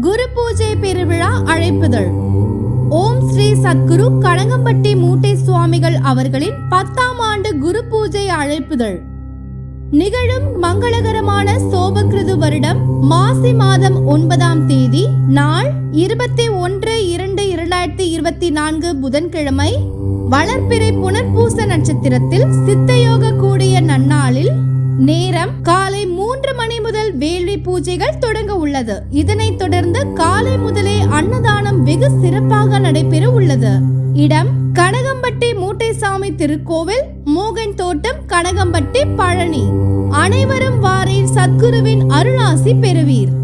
குரு பூஜை பெருவிழா அழைப்புதல். ஓம் ஸ்ரீ சத்குரு கனகம்பட்டி மூட்டை சுவாமிகள் அவர்களின் பத்தாம் ஆண்டு குரு பூஜை அழைப்புதல். நிகழும் மங்களகரமான சோபகிருது வருடம் மாசி மாதம் ஒன்பதாம் தேதி நாள் இருபத்தி ஒன்று இரண்டு இரண்டாயிரத்தி இருபத்தி நான்கு புதன்கிழமை வளர்ப்பிறை புனர்பூச நட்சத்திரத்தில் சித்தயோக கூட நேரம் காலை மூன்று மணி முதல் வேள்வி பூஜைகள் தொடங்க உள்ளது. இதனைத் தொடர்ந்து காலை முதலே அன்னதானம் வெகு சிறப்பாக நடைபெற உள்ளது. இடம் கனகம்பட்டி மூட்டைசாமி திருக்கோவில் மோகன் தோட்டம் கனகம்பட்டி பழனி. அனைவரும் வாரீர் சத்குருவின் அருளாசி பெறுவீர்.